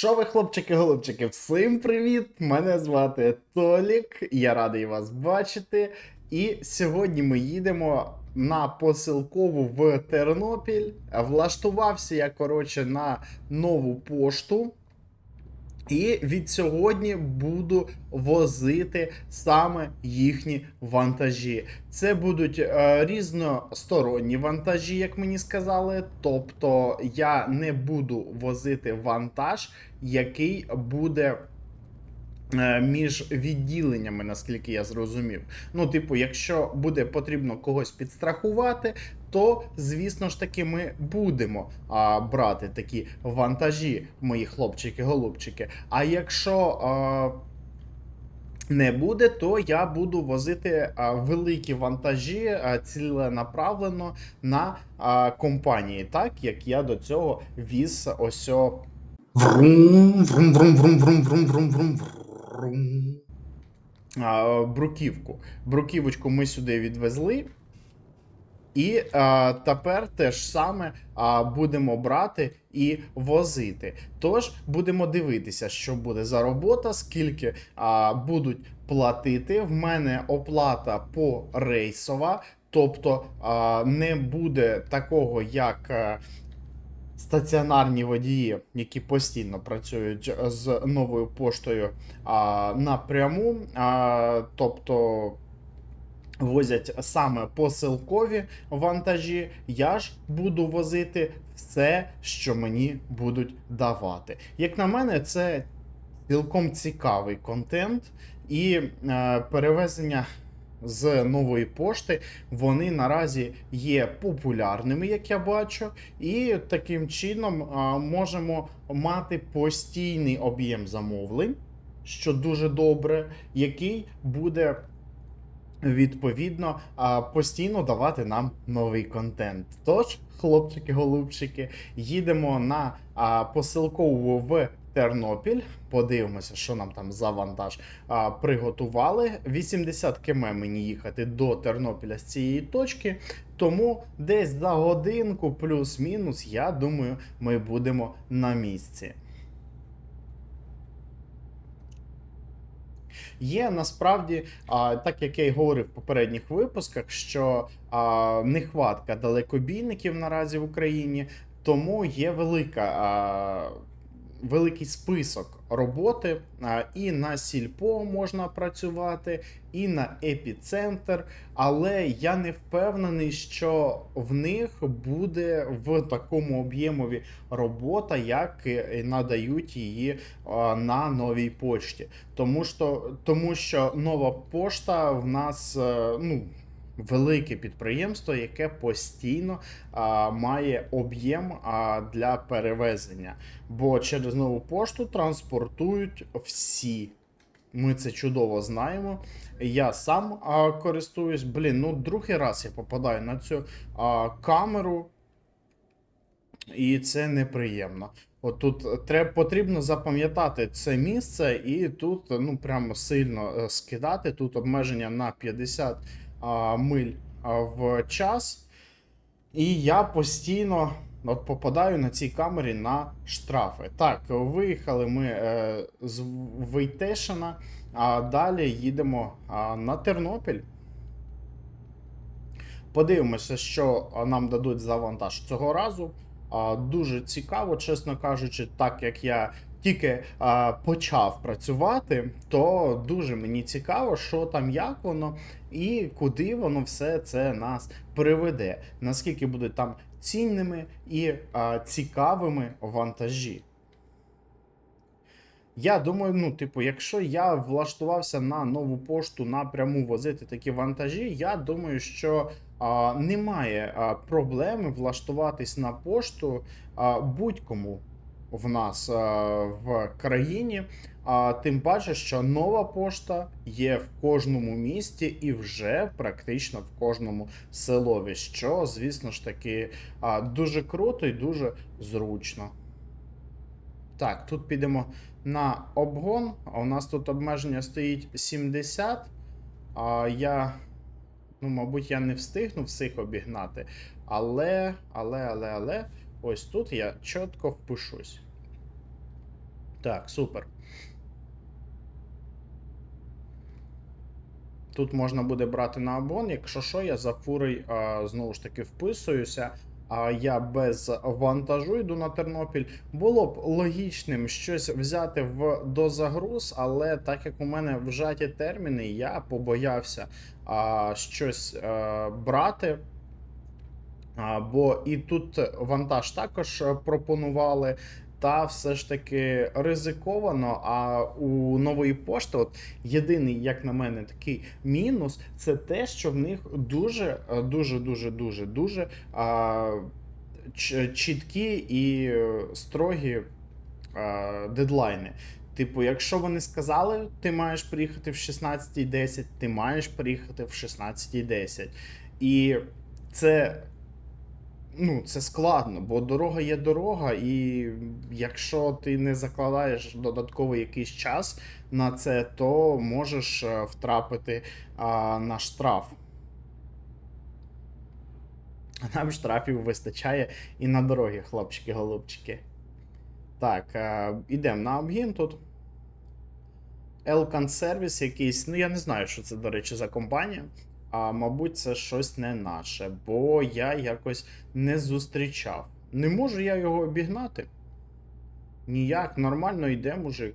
Що ви, хлопчики-голубчики, всім привіт! Мене звати Толік, я радий вас бачити. І сьогодні ми їдемо на посилкову в Тернопіль. Влаштувався я, коротше, на нову пошту. І від сьогодні буду возити саме їхні вантажі. Це будуть е, різносторонні вантажі, як мені сказали. Тобто я не буду возити вантаж, який буде. Е, Між відділеннями, наскільки я зрозумів. Ну, типу, якщо буде потрібно когось підстрахувати, то звісно ж таки ми будемо а, брати такі вантажі, мої хлопчики-голубчики. А якщо а, не буде, то я буду возити а, великі вантажі а, ціленаправлено на а, компанії, так як я до цього віз ось врум, врум, врум, врум, врум, врум, врум, врум. А, бруківку. Бруківочку ми сюди відвезли. І а, тепер те ж саме а, будемо брати і возити. Тож будемо дивитися, що буде за робота, скільки а, будуть платити. В мене оплата по рейсова, тобто не буде такого, як. Стаціонарні водії, які постійно працюють з новою поштою а, напряму, а, тобто возять саме посилкові вантажі, я ж буду возити все, що мені будуть давати. Як на мене, це цілком цікавий контент і е, перевезення. З нової пошти вони наразі є популярними, як я бачу, і таким чином можемо мати постійний об'єм замовлень, що дуже добре, який буде відповідно постійно давати нам новий контент. Тож, хлопчики-голубчики, їдемо на посилкову в Тернопіль. Подивимося, що нам там за вантаж а, приготували. 80 км мені їхати до Тернопіля з цієї точки. Тому десь за годинку, плюс-мінус, я думаю, ми будемо на місці. Є насправді, а, так як я й говорив в попередніх випусках, що а, нехватка далекобійників наразі в Україні, тому є велика. А, Великий список роботи і на сільпо можна працювати, і на епіцентр, але я не впевнений, що в них буде в такому об'ємові робота, як надають її на новій пошті. Тому що, тому що нова пошта в нас е, ну. Велике підприємство, яке постійно а, має об'єм а, для перевезення. Бо через нову пошту транспортують всі. Ми це чудово знаємо. Я сам а, користуюсь. Блін, ну другий раз я попадаю на цю а, камеру, і це неприємно. От тут треба потрібно запам'ятати це місце, і тут ну прямо сильно е, скидати. Тут обмеження на 50 а, миль в час. І я постійно от попадаю на цій камері на штрафи. Так, виїхали ми е, з Вейтешина, а далі їдемо а, на Тернопіль. Подивимося, що нам дадуть за вантаж цього разу. Дуже цікаво, чесно кажучи, так як я тільки а, почав працювати, то дуже мені цікаво, що там, як воно і куди воно все це нас приведе. Наскільки будуть там цінними і а, цікавими вантажі. Я думаю, ну, типу, якщо я влаштувався на нову пошту напряму возити такі вантажі, я думаю, що а, немає а, проблеми влаштуватись на пошту а, будь-кому в нас а, в країні. А тим паче, що нова пошта є в кожному місті і вже практично в кожному селові, що, звісно ж таки, дуже круто і дуже зручно. Так, тут підемо на обгон. У нас тут обмеження стоїть 70. А я, ну, мабуть, я не встигну всіх обігнати. Але, але, але, але, ось тут я чітко впишусь. Так, супер. Тут можна буде брати на обгон. Якщо що, я за фурой а, знову ж таки вписуюся. А я без вантажу йду на Тернопіль. Було б логічним щось взяти в дозагруз, але так як у мене вжаті терміни, я побоявся а, щось а, брати. Бо і тут вантаж також е, пропонували. Та все ж таки ризиковано. А у нової пошти, от єдиний, як на мене, такий мінус, це те, що в них дуже, е, дуже, дуже, дуже, дуже а, чіткі і строгі а, дедлайни. Tипу, якщо вони сказали, ти маєш приїхати в 16.10, ти маєш приїхати в 16.10. І це Ну, це складно, бо дорога є дорога, і якщо ти не закладаєш додатковий якийсь час на це, то можеш е, втрапити а, на штраф. Нам штрафів вистачає і на дорогі, хлопчики-голубчики. Так, е, ідемо на обгін тут. Elkan Service якийсь, ну я не знаю, що це, до речі, за компанія. А мабуть, це щось не наше, бо я якось не зустрічав. Не можу я його обігнати. Ніяк, нормально йде, мужик.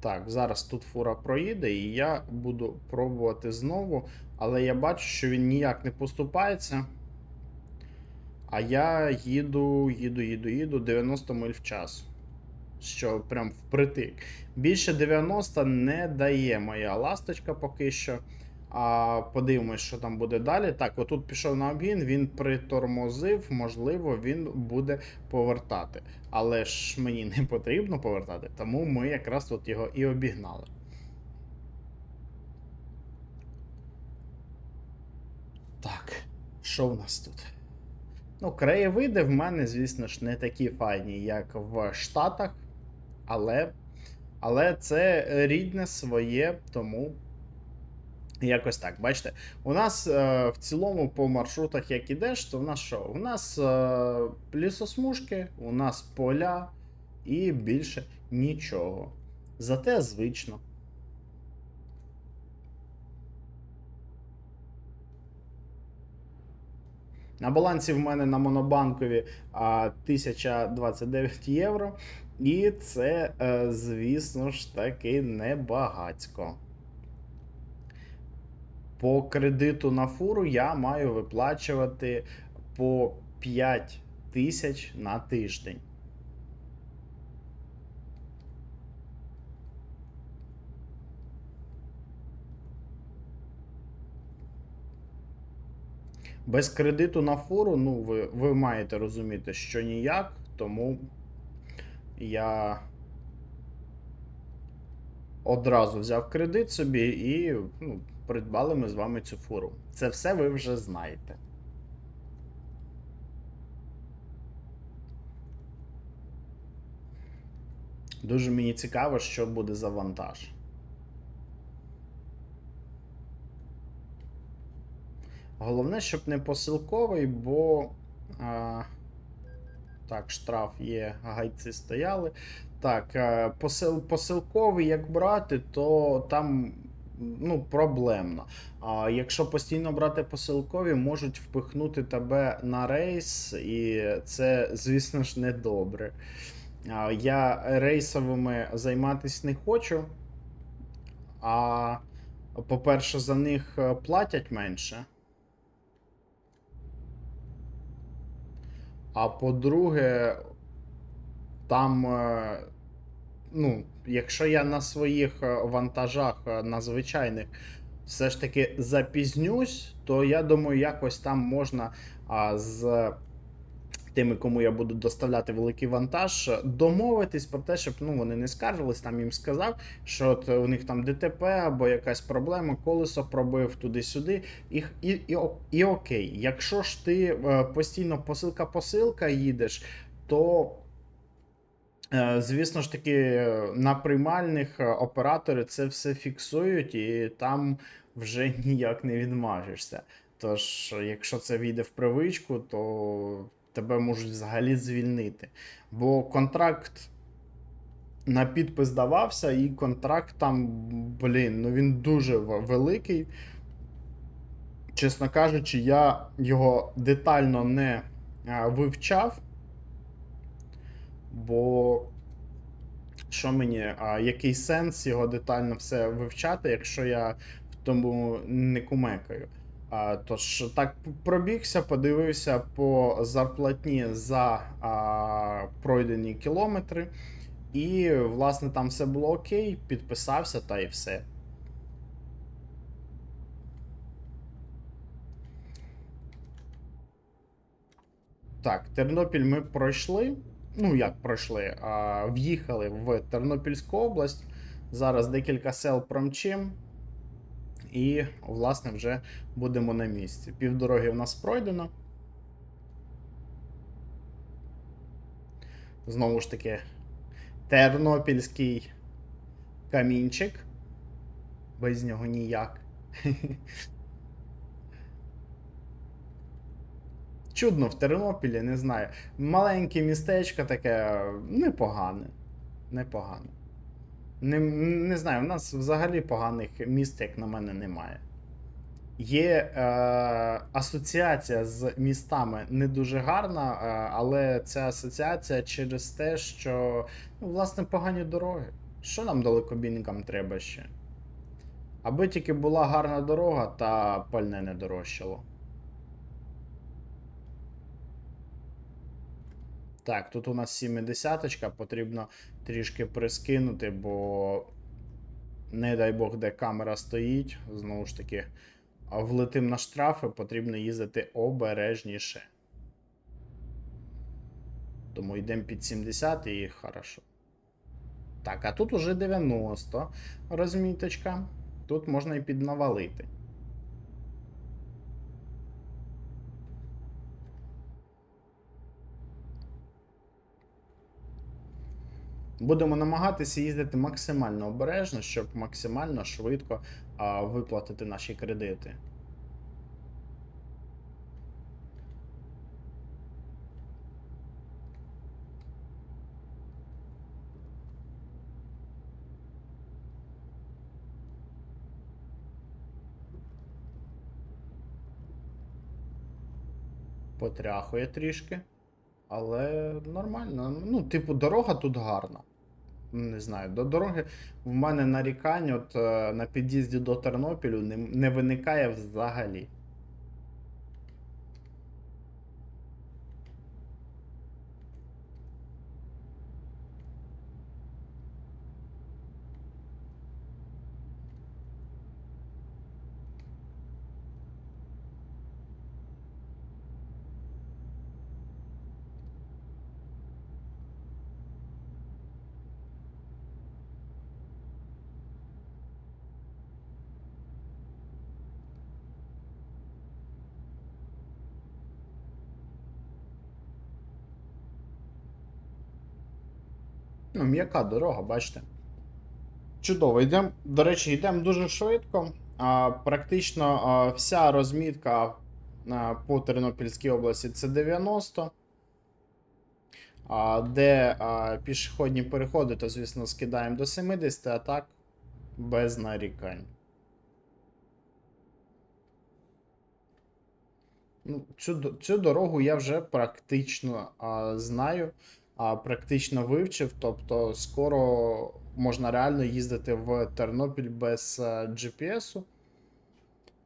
Так, зараз тут фура проїде, і я буду пробувати знову, але я бачу, що він ніяк не поступається. А я їду, їду, їду, їду 90 миль в час. Що прям впритик. Більше 90 не дає моя ласточка поки що. А подивимось, що там буде далі. Так, отут пішов на обгін, він притормозив, можливо, він буде повертати. Але ж мені не потрібно повертати, тому ми якраз тут його і обігнали. Так, що в нас тут? Ну, краєвиди в мене, звісно ж, не такі файні, як в Штатах, але, але це рідне своє, тому якось так. Бачите, у нас е, в цілому по маршрутах, як ідеш, то в нас що? У нас е, лісосмужки, у нас поля і більше нічого. Зате звично. На балансі в мене на монобанкові а, 1029 євро. І це, е, звісно ж таки, небагацько. По кредиту на фуру я маю виплачувати по 5 тисяч на тиждень. Без кредиту на фуру, ну, ви, ви маєте розуміти, що ніяк, тому я одразу взяв кредит собі і ну, придбали ми з вами цю фуру. Це все ви вже знаєте. Дуже мені цікаво, що буде за вантаж. Головне, щоб не посилковий, бо. А, так, штраф є, гайці стояли. Так, посил, посилковий, як брати, то там ну, проблемно. А якщо постійно брати посилкові, можуть впихнути тебе на рейс, і це, звісно ж, не добре. Я рейсовими займатися не хочу. А по-перше, за них е, платять менше. А по-друге, там, е, ну, якщо я на своїх е, вантажах, е, на звичайних, все ж таки запізнюсь, то я думаю, якось там можна з тими, кому я буду доставляти великий вантаж, домовитись про те, щоб ну, вони не скаржились, там їм сказав, що от у них там ДТП або якась проблема, колесо пробив туди-сюди. І, і, і, і окей, якщо ж ти е, постійно посилка-посилка їдеш, то. Е, Звісно ж таки, на приймальних е, оператори це все фіксують, і там вже ніяк не відмажешся. Тож, якщо це війде в привичку, то тебе можуть взагалі звільнити. Бо контракт на підпис давався, і контракт там, блін, ну він дуже великий. Чесно кажучи, я його детально не вивчав. Бо що мені, а, який сенс його детально все вивчати, якщо я в тому не кумекаю. А, тож так пробігся, подивився по зарплатні за а, пройдені кілометри. І, власне, там все було окей, підписався та і все. Так, Тернопіль ми пройшли. Ну, як пройшли? А, в'їхали в Тернопільську область. Зараз декілька сел промчим. І, власне, вже будемо на місці. Півдороги в нас пройдено. Знову ж таки, тернопільський камінчик. Без нього ніяк. Чудно в Тернопілі, не знаю. Маленьке містечко таке непогане. Непогане. Не, не знаю, в нас взагалі поганих міст, як на мене, немає. Є е, асоціація з містами не дуже гарна, е, але ця асоціація через те, що ну, власне погані дороги. Що нам далекобійникам треба ще? Аби тільки була гарна дорога та пальне не дорожчало. Так, тут у нас 70 потрібно трішки прискинути, бо не дай Бог, де камера стоїть. Знову ж таки, влетим на штрафи, потрібно їздити обережніше. Тому йдемо під 70 і хорошо. Так, а тут уже 90 розміточка. Тут можна і піднавалити. Будемо намагатися їздити максимально обережно, щоб максимально швидко а, виплатити наші кредити. Потряхує трішки. Але нормально. Ну, типу, дорога тут гарна. Не знаю, до дороги в мене нарікань от е, на під'їзді до Тернопілю не, не виникає взагалі. Ну, м'яка дорога, бачите. Чудово, йдемо. До речі, йдемо дуже швидко. А, практично а, вся розмітка а, по Тернопільській області це 90. А, де а, пішохідні переходи, то, звісно, скидаємо до 70, а так без нарікань. Ну, цю, цю дорогу я вже практично а, знаю, практично вивчив. Тобто, скоро можна реально їздити в Тернопіль без а, GPS.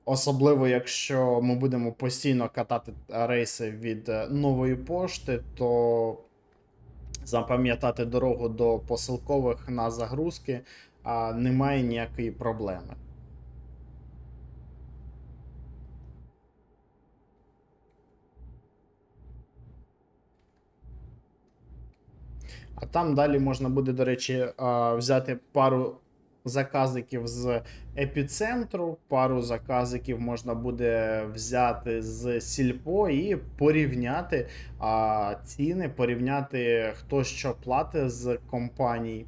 Особливо, якщо ми будемо постійно катати рейси від е, нової пошти, то запам'ятати дорогу до посилкових на загрузки немає ніякої проблеми. А там далі можна буде, до речі, взяти пару заказиків з епіцентру, пару заказиків можна буде взяти з Сільпо і порівняти ціни, порівняти хто що платить з компаній.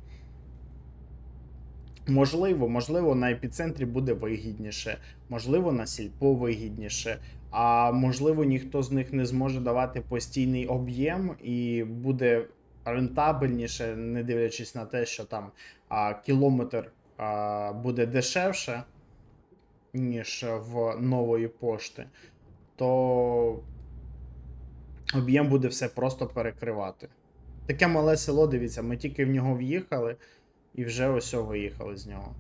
Можливо, можливо, на епіцентрі буде вигідніше, можливо, на Сільпо вигідніше. А можливо, ніхто з них не зможе давати постійний об'єм і буде рентабельніше, не дивлячись на те, що там а, кілометр а, буде дешевше, ніж в нової пошти, то об'єм буде все просто перекривати. Таке мале село, дивіться, ми тільки в нього в'їхали і вже ось виїхали з нього.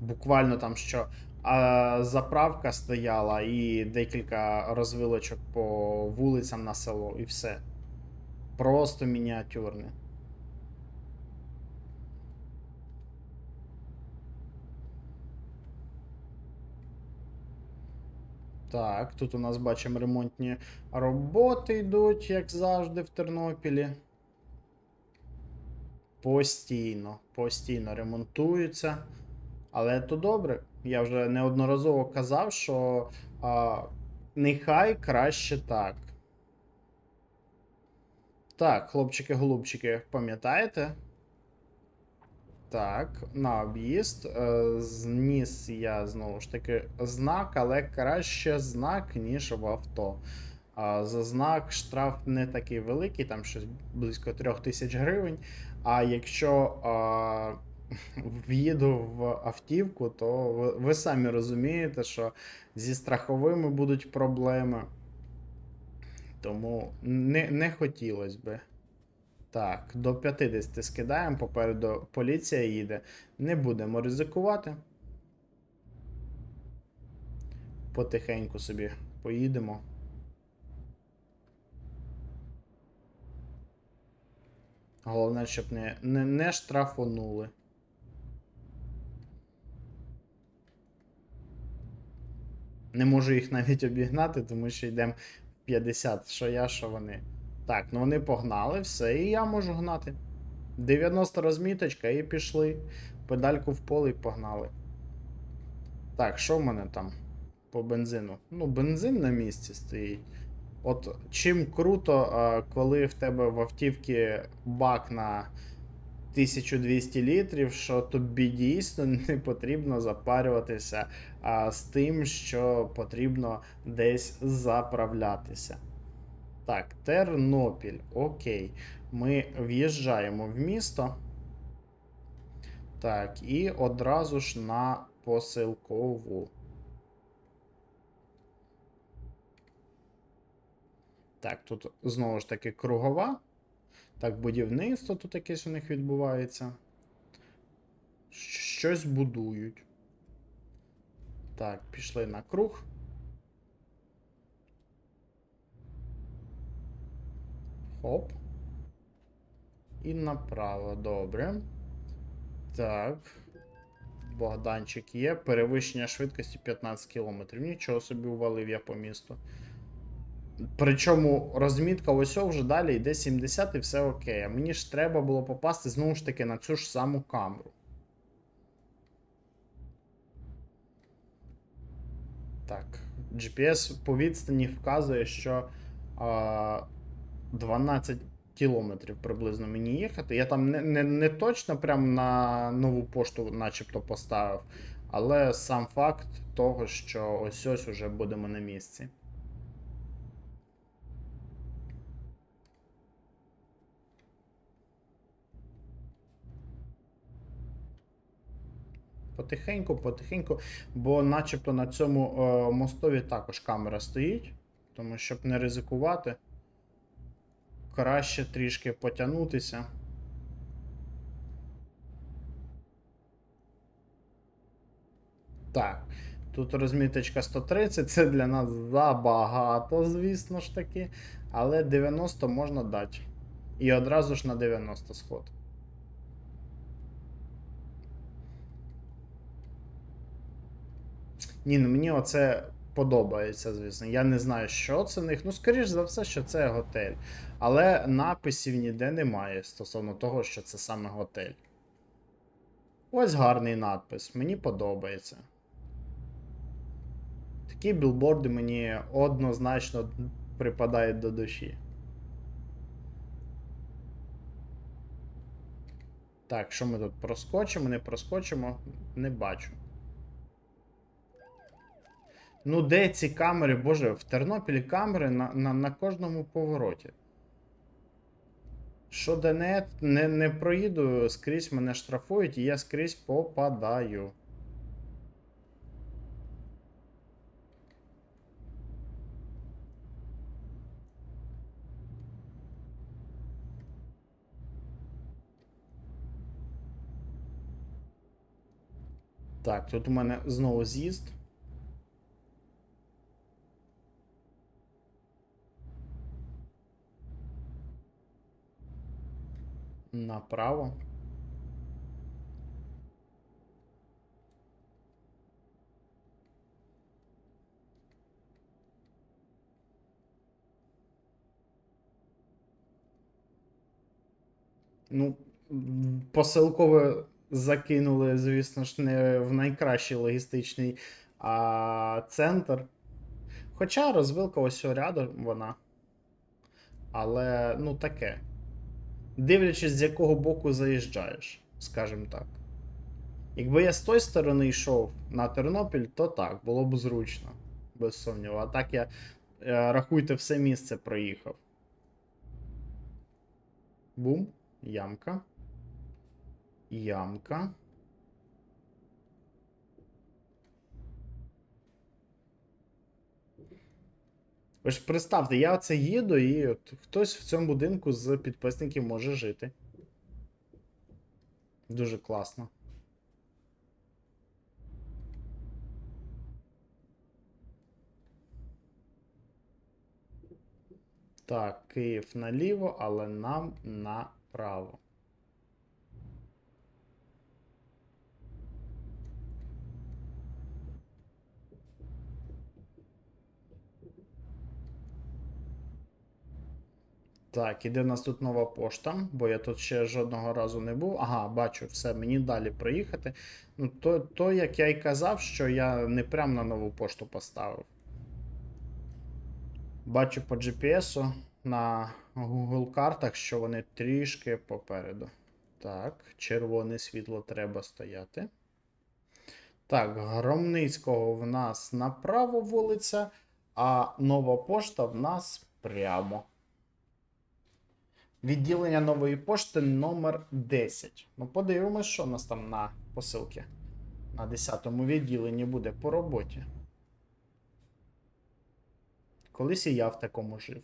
Буквально там що а, заправка стояла і декілька розвилочок по вулицям на село, і все. Просто мініатюрне. Так, тут у нас бачимо ремонтні роботи йдуть, як завжди, в Тернопілі. Постійно, постійно ремонтуються. Але то добре. Я вже неодноразово казав, що а, нехай краще так. Так, хлопчики-голубчики, пам'ятаєте? Так, на об'їзд. Е, Зніс я знову ж таки знак, але краще знак, ніж в авто. За знак штраф не такий великий, там щось близько 3000 гривень. А якщо а, в'їду в автівку, то ви, ви самі розумієте, що зі страховими будуть проблеми. Тому не, не хотілося би. Так, до 50 скидаємо, попереду поліція їде. Не будемо ризикувати. Потихеньку собі поїдемо. Головне, щоб не, не, не штрафонули. Не можу їх навіть обігнати, тому що йдемо 50, що я, що вони. Так, ну вони погнали, все, і я можу гнати. 90 розміточка і пішли. Педальку в поле і погнали. Так, що в мене там по бензину? Ну, бензин на місці стоїть. От чим круто, коли в тебе в автівці бак на 1200 літрів, що тобі дійсно не потрібно запарюватися а, з тим, що потрібно десь заправлятися. Так, Тернопіль. Окей. Ми в'їжджаємо в місто. Так, і одразу ж на посилкову. Так, тут знову ж таки кругова. Так, будівництво тут якесь у них відбувається. Щось будують. Так, пішли на круг. Хоп. І направо, добре. Так. Богданчик є. Перевищення швидкості 15 км. Нічого собі увалив я по місту. Причому розмітка ось вже далі йде 70 і все окей. А мені ж треба було попасти знову ж таки на цю ж саму камеру. Так, GPS по відстані вказує, що а, 12 кілометрів приблизно мені їхати. Я там не, не, не точно прям на нову пошту начебто поставив, але сам факт того, що ось ось уже будемо на місці. Потихеньку, потихеньку, бо начебто на цьому е, мостові також камера стоїть, тому щоб не ризикувати, краще трішки потягнутися. Так, тут розміточка 130, це для нас забагато, звісно ж таки, але 90 можна дати. І одразу ж на 90 сход. Ні, ну мені оце подобається, звісно. Я не знаю, що це в них. Ну, скоріш за все, що це готель. Але написів ніде немає стосовно того, що це саме готель. Ось гарний надпис, мені подобається. Такі білборди мені однозначно припадають до душі. Так, що ми тут проскочимо, не проскочимо, не бачу. Ну, де ці камери? Боже, в Тернопілі камери на, на, на кожному повороті. Що де не, не, не проїду, скрізь мене штрафують, і я скрізь попадаю. Так, тут у мене знову з'їзд. Направо. Ну, посилкове закинули, звісно ж, не в найкращий логістичний а, центр. Хоча розвилка ось рядом вона. Але, ну, таке. Дивлячись, з якого боку заїжджаєш, скажімо так. Якби я з тої сторони йшов на Тернопіль, то так, було б зручно, без сумніву. А так я, е, рахуйте, все місце проїхав. Бум, ямка. Ямка. Ви ж представте, я оце їду, і от хтось в цьому будинку з підписників може жити. Дуже класно. Так, Київ наліво, але нам направо. Так, іде в нас тут нова пошта, бо я тут ще жодного разу не був. Ага, бачу, все, мені далі проїхати. Ну, то, то як я й казав, що я не прям на нову пошту поставив. Бачу по GPS на Google картах, що вони трішки попереду. Так, червоне світло треба стояти. Так, Громницького в нас направо вулиця, а нова пошта в нас прямо. Відділення нової пошти номер 10. Ну, подивимось, що у нас там на посилки. На 10-му відділенні буде по роботі. Колись і я в такому жив.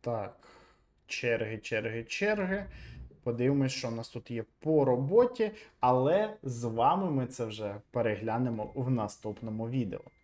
Так. Черги, черги, черги. Подивимось, що в нас тут є по роботі, але з вами ми це вже переглянемо в наступному відео.